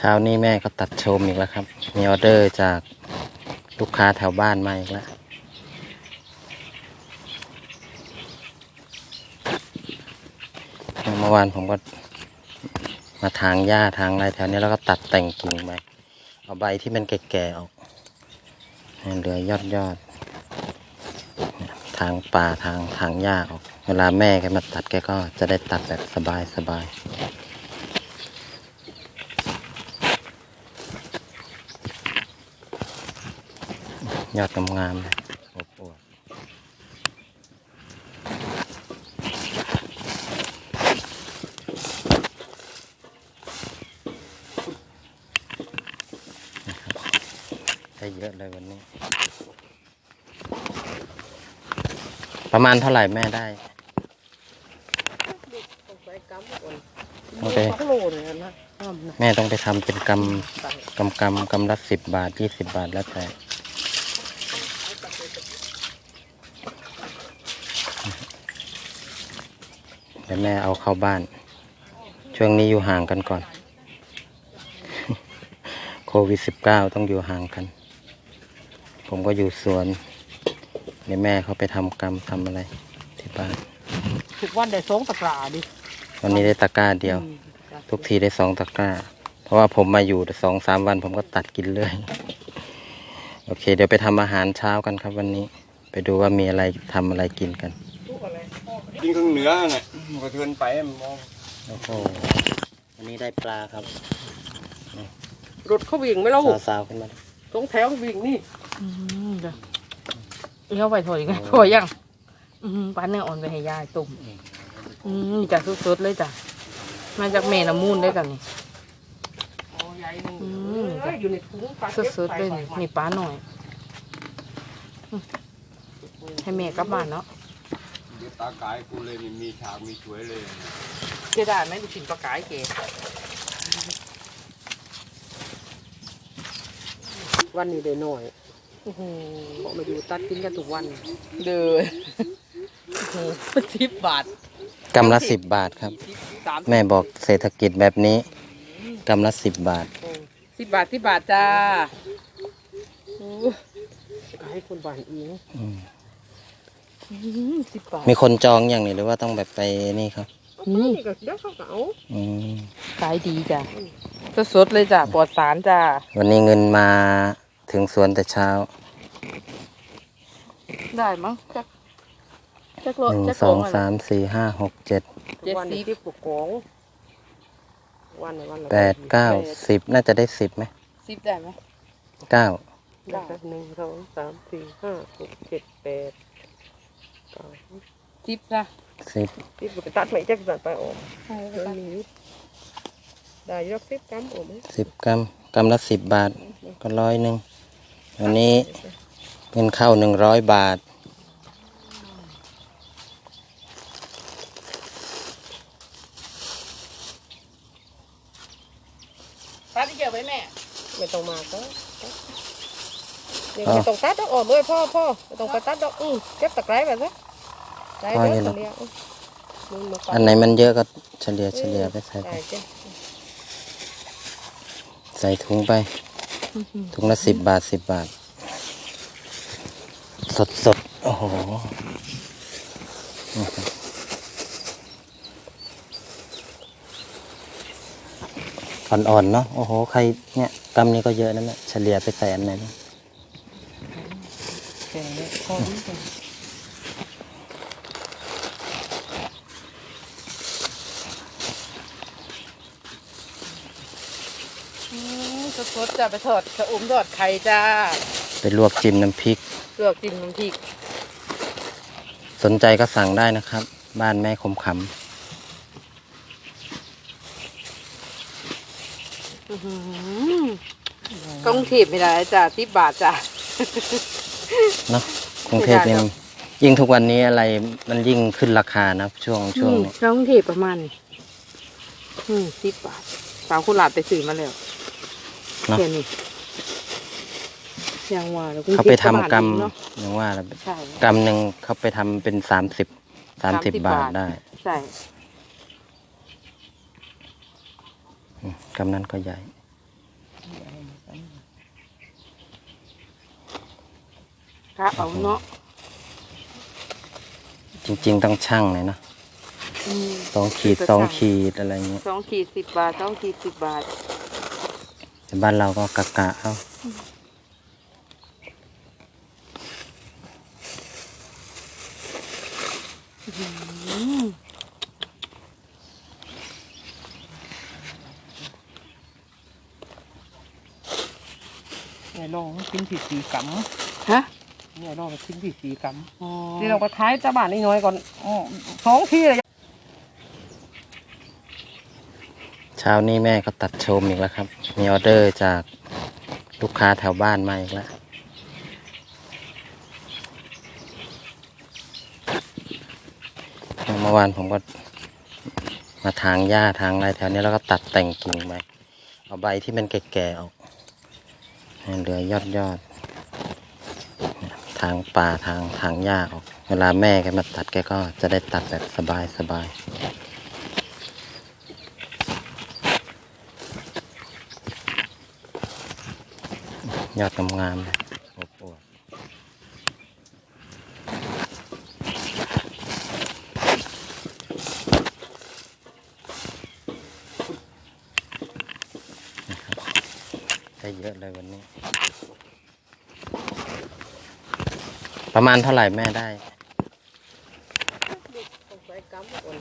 เช้านี้แม่ก็ตัดโชมอีกแล้วครับ มีออเดอร์จากลูกค้าแถวบ้านมาอีกแล้วเมื่อวานผมก็มาทางหญ้าทางอะไรแถวนี้แล้วก็ตัดแต่งกิ่งไปเอาใบที่มันแก่ๆออกเหลือยอดยอดทางป่าทางทางหญ้าออก เวลาแม่แกมาตัดแกก็จะได้ตัดแบบสบายสบาย ยอดงามๆเลยอบอวบได้เยอะเลยวันนี้ ประมาณเท่าไหร่แม่ได้ไปกำก่อนโอเคสองโลเลยนะอ้อมนะแม่ต้องไปทำเป็นกตังำกำกำกำละสิบบาทยี่สิบบาทแล้วแต่ ดี๋ยวแม่เอาเข้าบ้าน ช่วงนี้อยู่ห่างกันก่อน โควิดสิบเก้าต้องอยู่ห่างกัน ผมก็อยู่สวนเดี๋ยวแม่เขาไปทำกรรมทำอะไรที่บ้าน ทุกวันได้สองตะกร้าดิวันนี้ได้ตะกร้าเดียวอืมจ้ะทุกทีได้สองตะกร้า เพราะว่าผมมาอยู่สองสามวันผมก็ตัดกินเลย โอเค เดี๋ยวไปทำอาหารเช้ากันครับวันนี้ ไปดูว่ามีอะไรทำอะไรกินกัน กินข้างเหนือไง มันก็เทินไปมันมองโอ้โหวันนี้ได้ปลาครับรถเขาวิ่งไหม่เล่าสาวๆขึ้นมาสองแถววิ่งนี่อืมจ้ะเลี้ยวไปถอยกันถอยยังอืมปลาเนื้ออ่อนไปให้ยายตุ่มอืมนี่จ้ะสดๆเลยจ้ะมาจากแม่น้ำมูลได้กันนี่ โอ้ใหญ่หนึ่งอืม เอ้ยอยู่ในถุงปลาก็บสดๆเลยนี่นี่ปลาหน่อยอืมให้แม่กลับบ้านเนาะเดี๋ยว ตากายกูเลยนี่มีฉากมีช่วยเลยเจ๊ได้ไหมดูสินปลากายเก๋วันนี้ได้หน่อยโอ้โหบอกมาอยู่ตัดกินกันทุกวัน เดือโอ้โหสิบบาทกำละสิบบาทครับสามแม่บอกเศรษฐกิจแบบนี้กำละสิบบาทสิบบาทสิบบาทจ้าโอ้จะให้คนบ้านอิงอืมอืม สิบบาทมีคนจองอย่างนี้หรือว่าต้องแบบไปนี่ครับนี่นี่ก็เดี๋ยวเขาก็เอาอืมขายดีจ้ะสดๆเลยจ้ะปลอดสารจ้ะวันนี้เงินมาถึงสวนแต่เช้าได้มั้งจักจักโลหนึ่งจักสองโละไรสามสี่ห้าหกเจ็ดเจ็ดวันสิบที่ปลูกของวันละวันละแปดเก้าสิบน่าจะได้สิบไหมสิบได้ไหมเก้าได้หนึ่งสองสามสี่ห้าหกเจ็ดแปด เก้าสิบจ้ะสิบที่ปลูกตัดไม่แจ็คสันไปออกมันมีอยู่ได้ยกสิบกรัมออกไหมสิบกรัมกรัมละสิบบาท ก็ร้อยหนึ่งวันนี้เงินเข้าหนึ่งร้อยบาท ตัดที่เกี่ยวไว้แม่ไม่ต้องมาก็นี่ไม่ต้องตัดดอกออกเลยพ่อพ่อไม่ต้องไปตัดดอกอือเก็บตะไคร้แบบนี้ ได้เด้อเลี้ยงมึงมาปัอันไหนมันเยอะก็เฉลี่ยเฉลี่ยไปใส่ไปได้จ้ะใส่ถุงไป ถุงละสิบบาทสิบบาท สดสดๆโอ้โหอ่อนๆเนาะ โอ้โห ใครเนี่ยกำนี้ก็เยอะนั่นแหละเฉลี่ยไปใส่อันไหนบ้างแกงเนี่ยพอดีจ้ะอืม สดๆจ้ะไปทอดชะอมทอดไข่จ้า ไปลวกจิ้มน้ำพริก ลวกจิ้มน้ำพริก สนใจก็สั่งได้นะครับ บ้านแม่คมขกรุงเทพไม่ได้จ้ะสิบบาทจ้ะำเนาะกรุงเทพไม่นี่ได้หรอกยิ่งทุกวันนี้อะไรมันยิ่งขึ้นราคานะช่วงช่วงนี้กรุงเทพประมาณนี้อืมสิบบาทสาวคุณหลาดไปซื้อมาแล้ว เนาะอย่างว่าเขาไปทำกรรมอย่างว่าแล้วกรรมหนึ่งเขาไปทำเป็นสามสิบสามสิบบาทได้ใช่กรรมนั้นก็ใหญ่ครับเอาเนาะจริง ๆ ต้องช่างเลยนะสองขีดสองขีดอะไรเงี้ยสองขีดสิบบาทสองขีดสิบบาท แต่บ้านเราก็กะกะเอาอืมเนี่ยลองกินผีสีกฮะำเนี่ยลองกินผีสีกอ๋อำที่เราก็ท้ายจ้าบ้านนิดน้อยก่อนอืมสองที่เลย เช้านี้แม่ก็ตัดโชมอีกแล้วครับ มีออเดอร์จากลูกค้าแถวบ้านมาอีกแล้ว เมื่อวานผมก็มาทางหญ้าทางอะไรแถวนี้แล้วก็ตัดแต่งกิ่งไปเอาใบที่มันแก่ๆออกให้เหลือยอดยอด ทางป่าทางทางหญ้าออก เวลาแม่แกมาตัดแกก็จะได้ตัดแบบสบายสบาย ยอดงามๆเลยอบอวบได้เยอะเลยวันนี้ ประมาณเท่าไหร่แม่ได้ใส่กำก่อน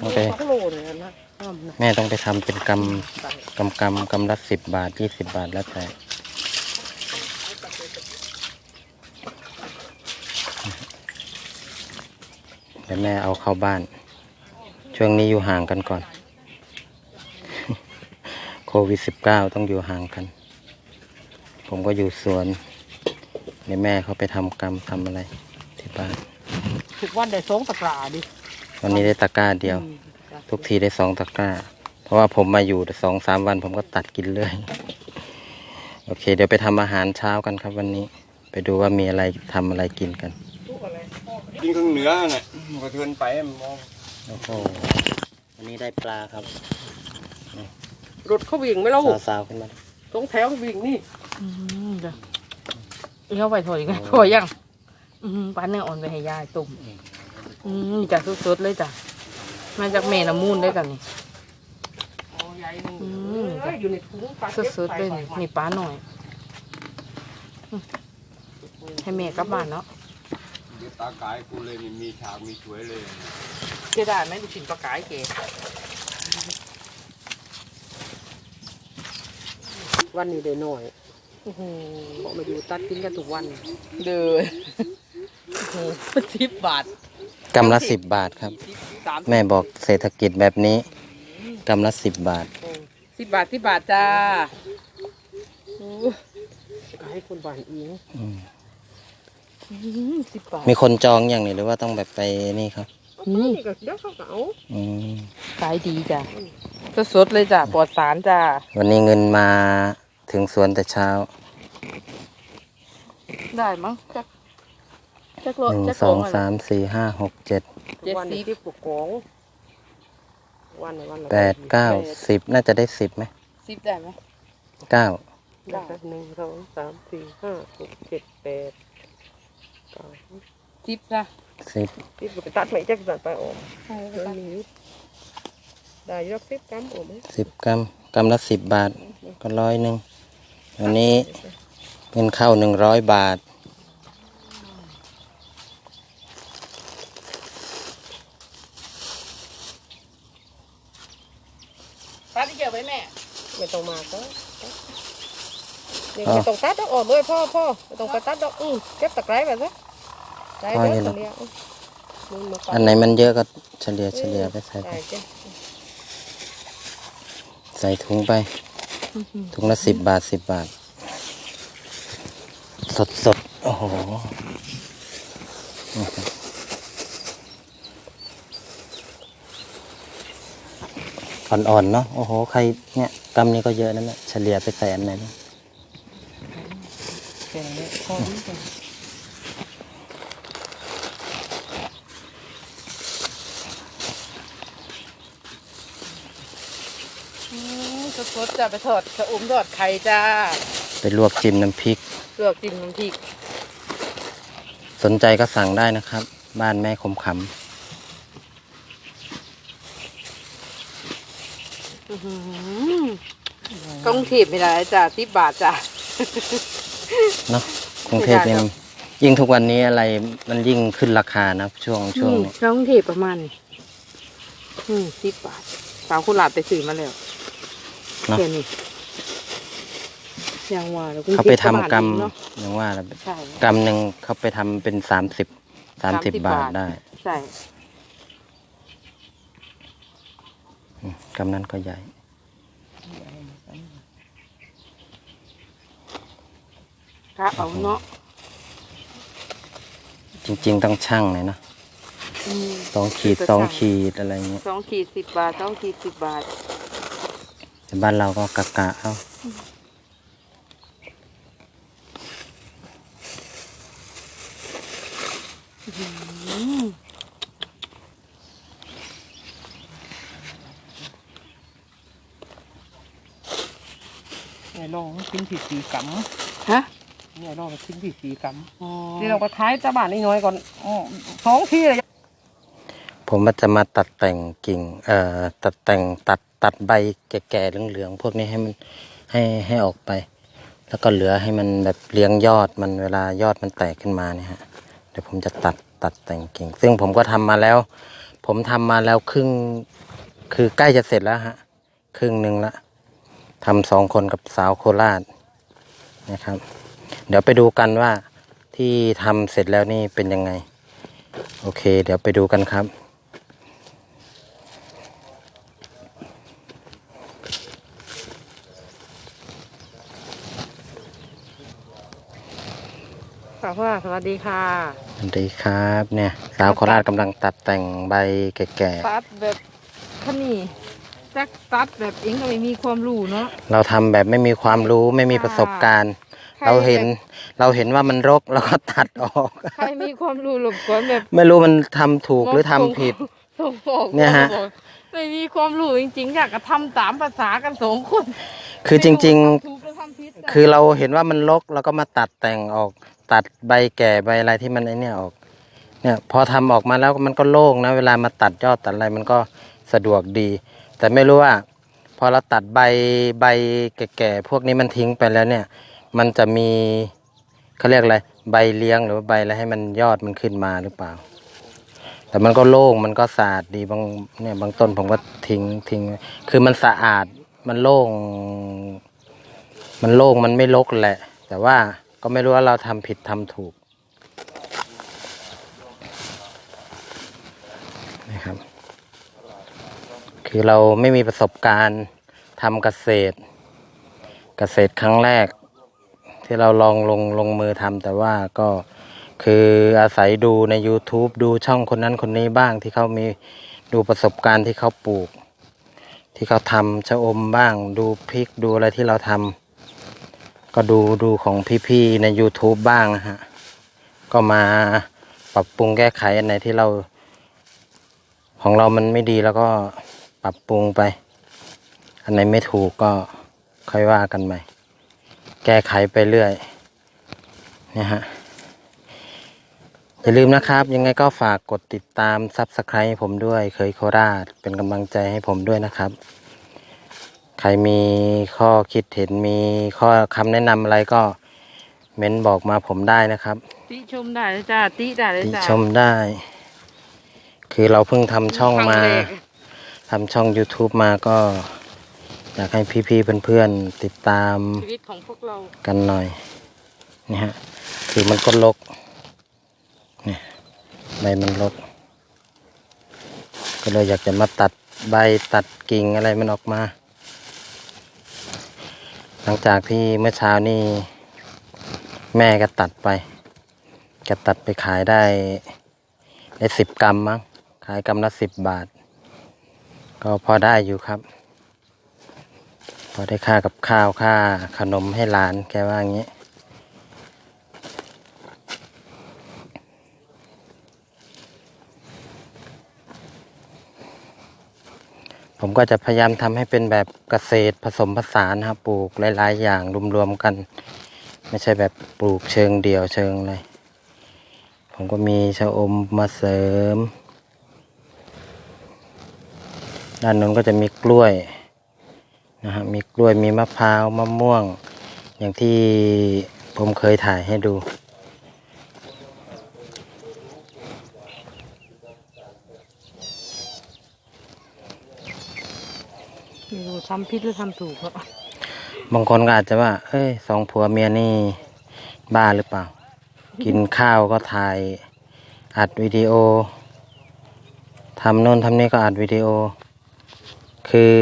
ต้องไปสองโลเลยนะห้ามนะแม่ต้องไปทำเป็นกใส่ำกำกำกำละสิบบาทยี่สิบบาทแล้วแต่ เดี๋ยวแม่เอาเข้าบ้าน ช่วงนี้อยู่ห่างกันก่อน โควิดสิบเก้าต้องอยู่ห่างกัน ผมก็อยู่สวนเดี๋ยวแม่เขาไปทำกรรมทำอะไรที่บ้านทุกวันได้สองตะกร้าดิวันนี้ได้ตะกร้าเดียวอืมจ้ะทุกทีได้สองตะกร้า เพราะว่าผมมาอยู่สองสามวันผมก็ตัดกินเลยโอเค เดี๋ยวไปทำอาหารเช้ากันครับวันนี้ ไปดูว่ามีอะไรทำอะไรกินกัน กินข้างเหนือน่ะมันก็เทินไปมองโอ้โหวันนี้ได้ปลาครับรถเขาวิ่งไหม่เล่าสาวๆขึ้นมาสองแถววิ่งนี่อืมจ้ะเลี้ยวไปถอยกันถอยยังอืมปลาเนื้ออ่อนไปให้ยายตุ่มอืมนี่จ้ะสดๆเลยจ้ะมาจากแม่น้ำมูลได้กันนี่โอ้ใหญ่หนึ่งอืมเอ้ยอยู่ในถุงปลาก็บสดๆเลยนี่นี่ปลาหน่อยอืมให้แม่กลับบ้านเนาะ เดี๋ยวตากายกูเลยนี่มีฉากมีสวยเลยเสียดายไหมดูสินปลากายเก๋วันนี้ได้หน่อยโอ้โหบอกมาอยู่ตัดกินกันทุกวัน เดือโอ้สิบบาทกำละสิบบาทครับสามแม่บอกเศรษฐกิจแบบนี้กำละสิบบาทสิบบาทสิบบาทจ้าโอ้ก็ให้คนบ้านอิงอืม สิบบาทมีคนจองอย่างนี้หรือว่าต้องแบบไปนี่ครับนี่ก็เดี๋ยวเขาก็เอาอืมขายดีจ้ะสดๆเลยจ้ะปลอดสารจ้ะวันนี้เงินมาถึงสวนแต่เช้า ได้มั้งจักจักโลหนึ่งจักสโลองอะไรสามสี่ห้าหกเจ็ดเจ็ดวันสินี้บที่ปลูกของวันไหนวันละแปดเก้าสิบน่าจะได้สิบไหมสิบได้ไหมเก้า เก้าหนึ่งสองสามสี่ห้าหกเจ็ดแปด เก้าสิบจ้ะสิบที่ปลูกตัดไม่จักตัดไปออกมันมีได้ยกสิบกรัมออกไหมสิบกรัมกรัมละสิบบาท ก็ร้อยหนึ่งวันนี้เงินเข้าหนึ่งร้อยบาทป้าที่เกี่ยวไว้แม่ไม่ต้องมาก็นี่ไม่ต้องตัดดอกออกเลยพ่อพ่อไม่ต้องไปตัดดอกอืมเก็บตะไคร้ไปซะ ใจเด้อตรงเนี้ยมึงมาตัดอันไหนมันเยอะก็เฉลี่ยเฉลี่ยไปใส่ไปได้จ้ะใส่ถุงไป ถุงละสิบบาทสิบบาท สดสดๆโอ้โหอ่อนๆเนาะโอ้โหใครเนี่ยกำนี้ก็เยอะนั่นแหละเฉลี่ยไปใส่อันไหนบ้างแกงเนี่ยพอดีจ้ะ สดๆ จ้ะไปทอดชะอมทอดไข่จ้าไปลวกจิ้มน้ำพริกเลือกจิ้มน้ำพริก สนใจก็สั่งได้นะครับ บ้านแม่คมขอื้อหือต้องถีบไม่ได้จ้ะสิบบาทจ้ะำเนาะกรุงเทพนี่ไม่ได้หรอกยิ่งทุกวันนี้อะไรมันยิ่งขึ้นราคานะช่วงช่วงนี่นี้ต้องถีบประมาณนี้อืมสิบบาทสาวคุณหลาบไปซื้อมาแล้ว เนาะเดี๋ยวนี้ยังว่าแล้วเขาไปทำกรรมเนาะอย่างว่าแหละใช่กรรมหนึ่งเขาไปทำเป็นสามสิบสามสิบ30บาทบาทได้ใช่อืมกรรมนั้นก็ใหญ่พระเอาเนาะจริง ๆ ต้องช่างเลยนะอืมสองขีดจะสองช่างขีดอะไรเงี้ยสองขีดสิบบาทสองขีดสิบบาท แต่บ้านเราก็กะกะเอาอืมเนี่ยลองกินผีสีกฮะำเนี่ยลองกินผีสีกอ๋อำที่เราก็ขายตะบานน้อยๆก่อนอืมสองที่เลยผมมันจะมาตัดแต่งกิ่งเอ่อตัดแต่งตัด ตัดใบแก่ๆเหลืองๆพวกนี้ให้มันให้ให้ออกไป แล้วก็เหลือให้มันแบบเลี้ยงยอดมันเวลายอดมันแตกขึ้นมาเนี่ยฮะเดี๋ยวผมจะตัดตัดแต่งกิ่ง ซึ่งผมก็ทำมาแล้ว ผมทำมาแล้วครึ่งคือใกล้จะเสร็จแล้วฮะครึ่งหนึ่งละทำสองคนกับสาวโคราชนะครับ เดี๋ยวไปดูกันว่าที่ทำเสร็จแล้วนี่เป็นยังไง โอเค เดี๋ยวไปดูกันครับ ค่ะพ่อสวัสดีค่ะสวัสดีครับเนี่ย สาวโคราชกำลังตัดแต่งใบแก่ตัดแบบขนี่จักตัดแบบเองก็ไม่มีความรู้เนาะๆเราทำแบบไม่มีความรู้ไม่มีประสบการณ์ ใครเราเห็นเราเห็นว่ามันรกเราก็ตัดออก ใครมีความรู้หลบกวนแบบไม่รู้มันทำถูกหรือทำผิด ส่งบอกเนี่ยฮะบอกไม่มีความรู้จริงๆอยากจะทำตามภาษากันสองคนคือจริงไม่ว่าทำถูกหรือทำผิดๆคือเราเห็นว่ามันรกเราก็มาตัดแต่งออก ตัดใบแก่ใบอะไรที่มันไอเนี่ยออก เนี่ยพอทำออกมาแล้วมันก็โล่งนะ เวลามาตัดยอดตัดอะไรมันก็สะดวกดี แต่ไม่รู้ว่า พอเราตัดใบใบแก่ๆพวกนี้มันทิ้งไปแล้วเนี่ย มันจะมีเขาเรียกอะไรใบเลี้ยงหรือว่าใบอะไรให้มันยอดมันขึ้นมาหรือเปล่า แต่มันก็โล่งมันก็สะอาดดีบางเนี่ยบางต้นผมก็ทิ้งทิ้งคือมันสะอาดมันโล่ง มันโล่งมันไม่รกแหละ แต่ว่า ก็ไม่รู้ว่าเราทำผิดทำถูกนะครับ คือเราไม่มีประสบการณ์ทำเกษตร เกษตรครั้งแรก ที่เราลองลงลงมือทำแต่ว่าก็คืออาศัยดูใน YouTube ดูช่องคนนั้นคนนี้บ้างที่เขามีดูประสบการณ์ที่เขาปลูก ที่เขาทำชะอมบ้าง ดูพริกดูอะไรที่เราทำ ก็ดูดูของพี่ๆใน YouTube บ้างนะฮะ ก็มาปรับปรุงแก้ไขอันไหนที่เรา ของเรามันไม่ดีแล้วก็ปรับปรุงไป อันไหนไม่ถูกก็ค่อยว่ากันใหม่ แก้ไขไปเรื่อยเนี่ยฮะ อย่าลืมนะครับ ยังไงก็ฝากกดติดตามซับสไครต์ผมด้วยเคยโคราชเป็นกำลังใจให้ผมด้วยนะครับ ใครมีข้อคิดเห็นมีข้อคำแนะนำอะไรก็เม้นบอกมาผมได้นะครับติชมได้เลยจ้าติได้เลยติจ้าชมได้ คือเราเพิ่งทำช่องมา ครั้งแรกทำช่อง YouTube มาก็ อยากให้พี่ๆเพื่อนๆ ติดตามชีวิตของพวกเรากันหน่อย นี่ฮะ คือมันก็ลกเนี่ยใบมันลก ก็เลยอยากจะมาตัดใบตัดกิ่งอะไรมันออกมา หลังจากที่เมื่อเช้านี่แม่ก็ตัดไปก็ตัดไปขายได้ได้สิบกรัมมั้งขายกรัมละสิบบาท ก็พอได้อยู่ครับ พอได้ค่ากับข้าวค่าขนมให้หลานแกว่าอย่างนี้ ผมก็จะพยายามทำให้เป็นแบบเกษตรผสมผสานนะครับปลูกหลาย ๆ อย่างรวมๆกัน ไม่ใช่แบบปลูกเชิงเดียวเชิงอะไรผมก็มีชะอมมาเสริม ด้านนู้นก็จะมีกล้วยนะฮะมีกล้วยมีมะพร้าวมะม่วง อย่างที่ผมเคยถ่ายให้ดู ไม่รู้ทำผิดหรือทำถูกอะบางคนก็อาจจะว่า เอ้ยสองผัวเมียนี่บ้าหรือเปล่า กินข้าวก็ถ่ายอัดวิดีโอทำโน่นทำนี่ก็อัดวิดีโอ คือ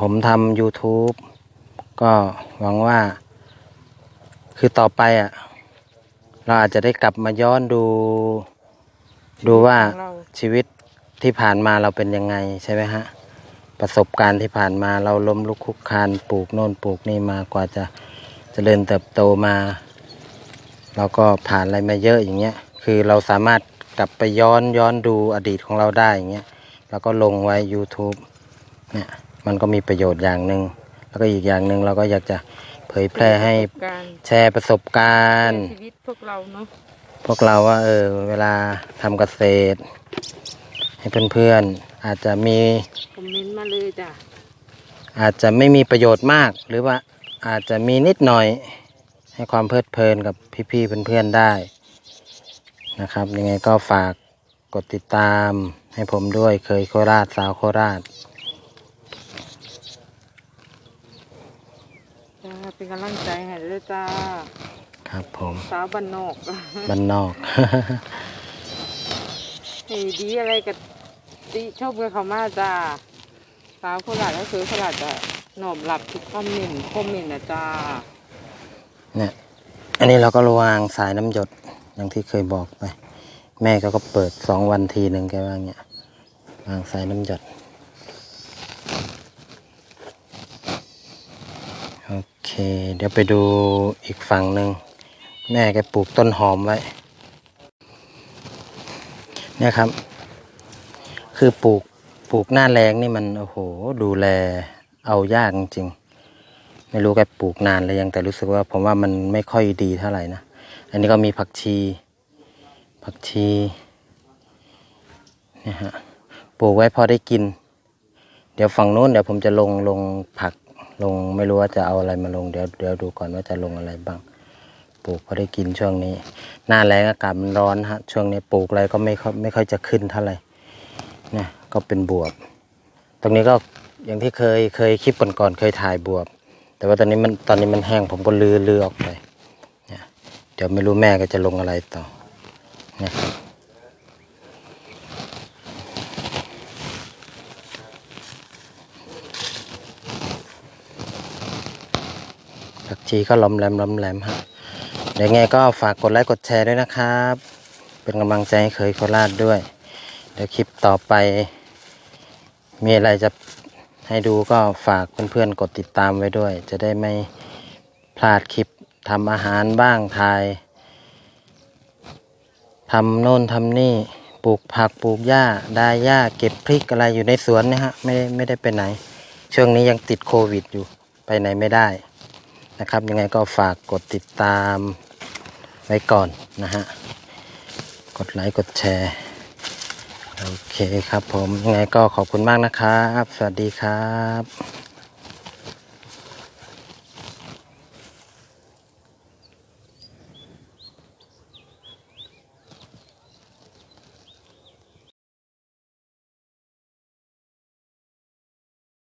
ผมทำ YouTube ก็หวังว่า คือต่อไปอะ เราอาจจะได้กลับมาย้อนดู ดูว่าของเราชีวิต ที่ผ่านมาเราเป็นยังไงใช่ไหมฮะประสบการณ์ที่ผ่านมาเราล้มลุกคลุกคลานปลูกโน่นปลูกนี่มากว่าจะเจริญเติบโตมา เราก็ผ่านอะไรมาเยอะอย่างเงี้ยคือเราสามารถกลับไปย้อนย้อนดูอดีตของเราได้อย่างเงี้ยแล้วก็ลงไว้ YouTube เนี่ยมันก็มีประโยชน์อย่างหนึ่งแล้วก็อีกอย่างหนึ่งเราก็อยากจะเผยแพร่ให้การแชร์ประสบการณ์ชีวิตพวกเราเนาะพวกเราว่าเออเวลาทำเกษตร ให้เพื่อนๆอาจจะมีคอมเมนต์มาเลยจ้ะอาจจะไม่มีประโยชน์มาก หรือว่าอาจจะมีนิดหน่อยให้ความเพลิดเพลินกับพี่ๆเพื่อนๆได้นะครับยังไงก็ฝากกดติดตามให้ผมด้วยเคยโคราชสาวโคราชจ้าเป็นกำลังใจให้ด้วยจ้าครับผมสาวบ้านนอกบ้านนอกให้ดีอะไรกับ ติชอบกันเขามาจ้าสาวโคราชก็คือโคราชจะหนอมหลับทุกคอมเมนต์คอมเมนต์นะจ้าเนี่ยอันนี้เราก็ระวางสายน้ำหยดอย่างที่เคยบอกไป แม่ก็ก็เปิดสองวันทีหนึ่งแกว่าเงี้ยวางสายน้ำหยดโอเค เดี๋ยวไปดูอีกฝั่งหนึ่งแม่แกปลูกต้นหอมไว้เนี่ยครับ คือปลูกปลูกหน้าแรงนี่มันโอ้โหดูแลเอายากจริงไม่รู้แกปลูกนานเลยยังแต่รู้สึกว่าผมว่ามันไม่ค่อยดีเท่าไหร่นะ อันนี้ก็มีผักชี ผักชีเนี่ยฮะปลูกไว้พอได้กิน เดี๋ยวฝั่งโน้นเดี๋ยวผมจะลงลงผักลงไม่รู้ว่าจะเอาอะไรมาลงเดี๋ยวเดี๋ยวดูก่อนว่าจะลงอะไรบ้าง ปลูกพอได้กินช่วงนี้ หน้าแรงอากาศมันร้อนฮะช่วงนี้ปลูกอะไรก็ไม่ค่อยไม่ค่อยจะขึ้นเท่าไหร่ เนี่ยก็เป็นบวบ ตรงนี้ก็อย่างที่เคยเคยคลิปก่อนๆเคยถ่ายบวบ แต่ว่าตอนนี้มันตอนนี้มันแห้งผมก็ลือลือออกไปเนี่ยเดี๋ยวไม่รู้แม่ก็จะลงอะไรต่อเนี่ยผักชีก็ล้อมแหลมล้อมแหลมฮะเดี๋ยวไงก็ฝากกดไลค์กดแชร์ด้วยนะครับ เป็นกำลังใจให้เคยโคราชด้วย เดี๋ยวคลิปต่อไป มีอะไรจะให้ดูก็ฝากเพื่อนๆกดติดตามไว้ด้วย จะได้ไม่พลาดคลิปทำอาหารบ้างถ่ายทำโน่นทำนี่ปลูกผักปลูกหญ้าได้หญ้าเก็บพริกอะไรอยู่ในสวนนี่ยฮะไม่ได้ไม่ได้ไปไหน ช่วงนี้ยังติดโควิดอยู่ไปไหนไม่ได้นะครับ ยังไงก็ฝากกดติดตามไว้ก่อนนะฮะ กดไลค์กดแชร์ โอเคครับผมยังไงก็ขอบคุณมากนะครับ สวัสดีครับ